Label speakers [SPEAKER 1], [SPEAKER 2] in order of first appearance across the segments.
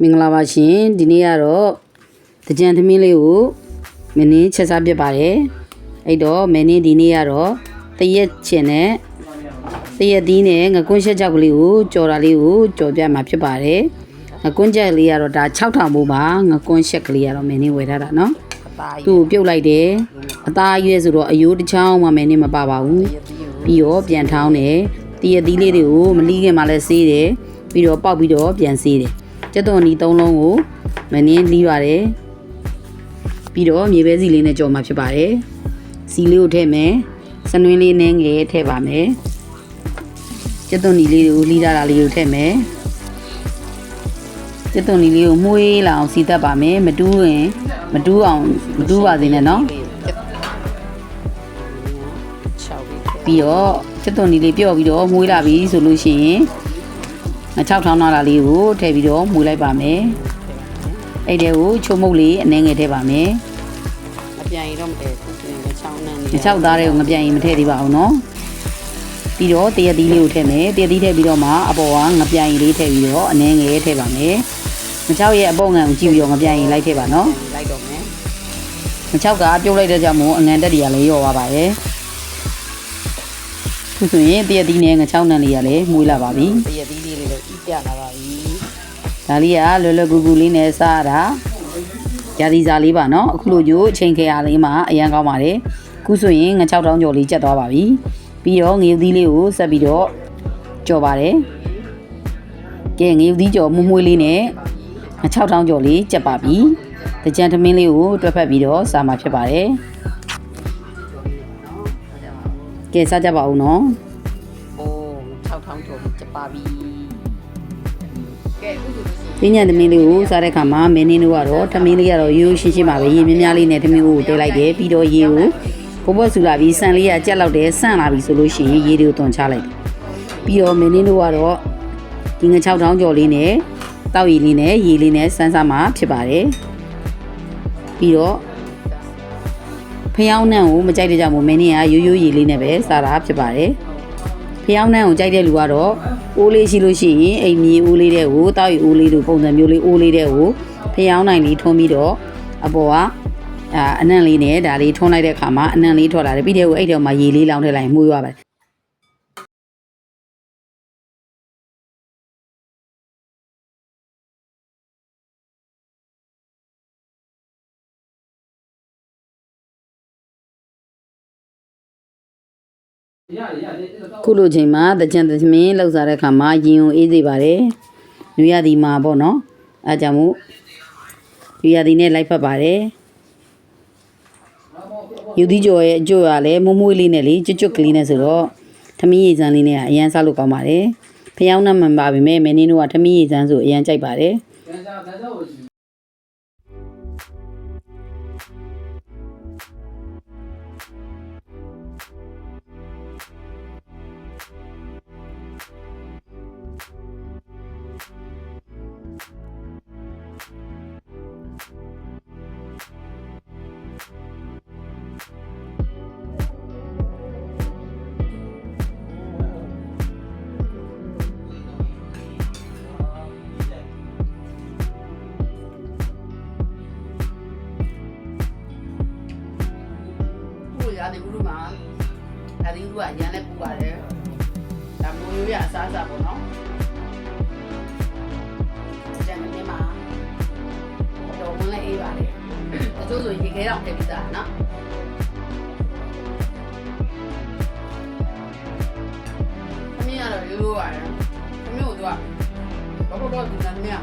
[SPEAKER 1] မင်္ဂလာပါရှင်ဒီနေ့ကတော့တကြံသမင်းလေးကိုမင်းင်းချက်စားပြစ်ပါတယ်အဲ့တော့မင်းင်းဒီနေ့ကတော့တရက်ချင်နဲ့တရက်သီးနဲ့ငကွန်းရှက်ချောက်ကလေးကိုကြော်တာလေးကိုကြော်ပြမှာဖြစ်ပါတယ်ငကွန်းချက်လေးကတော့ဒါ6ထောင်ပိုးပါငကွန်းရှက်ကလေးကတော့မင်းင်းဝယ်ထားတာနော်
[SPEAKER 2] အသား
[SPEAKER 1] သူ့ကိုပြုတ်လိုက်တယ်အသားရွဲဆိုတော့အယိုးတစ်ချောင်းမှမင်းင်းမပါပါဘူးပြီးတော့ပြန်ထောင်းတယ်တရသီးလေးတွေကိုမလီးခင်မှာလည်းဆေးတယ်ပြီးတော့ပေါက်ပြီးတော့ပြန်ဆေးတယ် ကျက်သွန်ဒီသုံးလုံးကိုမင်းင်းလီးပါတယ်ပြီးတော့မြေပဲစီလေးနဲ့ကြော်မှာဖြစ်ပါတယ်စီလေးကိုထည့်မယ်စနွင်းလေးနဲ့ငယ်ထည့်ပါမယ်ကျက်သွန်ဒီလေးတွေကိုလီးထားတာလေးကိုထည့်မယ်ကျက်သွန်ဒီလေးကိုမှုေးလာအောင်စီတတ်ပါမယ်မတူးရင်မတူးအောင်မတူးပါစေနဲ့နော်
[SPEAKER 2] 6ပြီး
[SPEAKER 1] ပြီးတော့ချက်သွန်ဒီလေးပြော့ပြီးတော့မှုေးလာပြီဆိုလို့ရှိရင် ငါ6ထောင်းနာလာလေးကိုထည့်ပြီးတော့မှုေးလိုက်ပါမယ်အဲ့တဲကိုချုံမုတ်လေးအနှဲငယ်ထည့်ပါမယ်
[SPEAKER 2] အပြန်ရင်တော့မတည့်ဘူးဆိုရင်လည်း6နန်းနေ
[SPEAKER 1] ငါ6သားတွေကိုငပြန်ရင်မထည့်သေးပါဘူးနော်ပြီးတော့တရသီးလေးကိုထည့်မယ်တရသီးထည့်ပြီးတော့မှအပေါ်ကငပြန်ရင်လေးထည့်ပြီးတော့အနှဲငယ်ထည့်ပါမယ်ငါ6ရဲ့အပေါ်ငံကိုကြည့်ပြီးတော့ငပြန်ရင်လိုက်ထည့်ပါနော်
[SPEAKER 2] လိုက်တော့မယ်
[SPEAKER 1] ငါ6ကပြုတ်လိုက်တဲ့ကြောင့်မို့အငံတက်တွေကလည်းရော့သွားပါတယ် ခုဆိုရင်တရက်သီးနဲ့ငချောင်းနံလေးရလည်းမွေးလာပါပြီ
[SPEAKER 2] တရက်သီးလေးလည်းဤပြလာပါပြီ
[SPEAKER 1] ဒါလေးကလွယ်လွယ်ကူကူလေးနဲ့စားတာရာသီစာလေးပါနော်အခုလိုမျိုးအချိန်ခေအားလေးမှာအရန်ကောင်းပါတယ်ခုဆိုရင်ငချောက်တောင်းကျော်လေးကျက်သွားပါပြီပြီးတော့ငရုတ်သီးလေးကိုဆက်ပြီးတော့ကြော်ပါတယ်ကဲငရုတ်သီးကြော်မှုမွှေးလေးနဲ့ငချောက်တောင်းကျော်လေးကျက်ပါပြီတကြံသမင်းလေးကိုတွက်ဖက်ပြီးတော့စာမှာဖြစ်ပါတယ် ကဲစားကြပါဦးနော်
[SPEAKER 2] အိုး6000ကျော်ကျပါပြီကဲဥစ္စာ
[SPEAKER 1] ပညာသမီးလေးကိုစားတဲ့ခါမှာမင်းနင်းတို့ကတော့ထမင်းလေးကတော့ရိုးရှင်းရှင်းပါပဲရေမြများလေးနဲ့ထမင်းကိုတဲလိုက်တယ်ပြီးတော့ရေကိုဘဘဆူလာပြီးဆန်လေးကကြက်လောက်တယ်ဆန့်လာပြီဆိုလို့ရှိရင်ရေတွေကိုသွန်ချလိုက်တယ်ပြီးတော့မင်းနင်းတို့ကတော့ဒီငါ6000ကျော်လေးနဲ့တောက်ရည်လေးနဲ့ရေလေးနဲ့စမ်းစားမှဖြစ်ပါတယ်ပြီးတော့ ဖျောင်းနှံကိုမကြိုက်တဲ့ကြောင့်မို့မင်းနင်းကရိုးရိုးရေလေးနဲ့ပဲစားတာဖြစ်ပါတယ်။ဖျောင်းနှန်းကိုကြိုက်တဲ့လူကတော့အိုးလေးရှိလို့ရှိရင်အိမ်မြေအိုးလေးတဲ့ကိုတောက်ရီအိုးလေးတို့ပုံစံမျိုးလေးအိုးလေးတဲ့ကိုဖျောင်းနိုင်လေးထုံးပြီးတော့အပေါ်ကအာအနံ့လေးနဲ့ဒါလေးထုံးလိုက်တဲ့အခါမှာအနံ့လေးထွက်လာတယ်ပြီးတဲ့ကိုအဲ့တော့မှရေလေးလောင်းထည့်လိုက်ရင်မှုရပါတယ် ခုလိုချိန်မှာတကြံသမင်းလောက်စားတဲ့အခါမှာရင်ကိုအေးစေပါတယ်နွေရသည်မှာပေါ့နော်အဲဒါကြောင့်မို့နွေရသည်နဲ့လိုက်ဖက်ပါတယ်ယူသီးကျော်ရဲ့အကျိုးရလည်းမွမွေးလေးနဲ့လေကျွတ်ကျွတ်ကလေးနဲ့ဆိုတော့သမီးရည်စမ်းလေးနဲ့ကအရန်စားလို့ကောင်းပါတယ်ဖျောင်းနှံ့မှန်ပါပြီမဲ့မင်းင်းတို့ကသမီးရည်စမ်းဆိုအရန်ကြိုက်ပါတယ် ရာဒီဥရုမှာရာဒီဥရုကရန်လည်းပူပါတယ်ဒါမိုးရိုးရအစားအစာပေါ့နော်ကျန်နေမှာတော့ဝင်လည်းအေးပါလေအကျိုးဆိုရေခဲတော့ထည့်ပြီးသားနော်အမေကတော့ရိုးရိုးပါတယ်အမေတို့ကဘာလို့တော့ဒီနည်း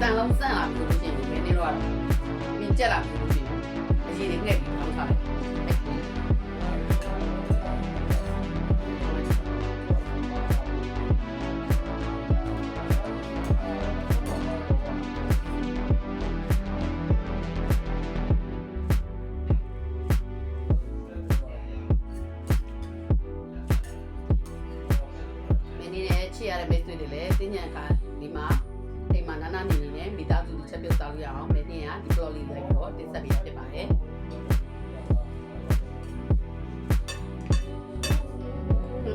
[SPEAKER 1] စံလုံးစံလာပြီလို့ရှိရင်ဘယ်နည်းတော့မြင်ကြက်လာပြီလို့ရှိရင်အရေးတွေငှက်ပြီးထောင်းထားလိုက် မင်းနေတဲ့ချစ်ရတဲ့မိတ်ဆွေတွေလည်းတင်းညံခါဒီမှာအိမ်မှာနာနာနေနေနဲ့မိသားစုတစ်ချက်ပြုတ်စားလို့ရအောင်မင်းနေကဒီ blog လေးလိုက်တော့တင်ဆက်ပေးဖြစ်ပါတယ်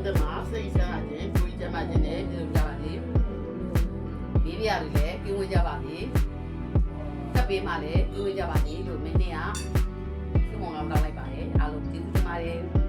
[SPEAKER 1] ဒီမှာစိတ်ဆန္ဒခြင်းကိုယ်ကျမ်းမာခြင်းနဲ့ပြုလုပ်ကြပါစေဒီ
[SPEAKER 2] ပြရတယ်လည်းပြုံးဝေးကြပါစေတက်ပေးမှလည်းပြုံးဝေးကြပါစေလို့မင်းနဲ့ကပြုံးအောင်လောက်လိုက်ပါတယ်အားလုံးကျေးဇူးတင်ပါတယ်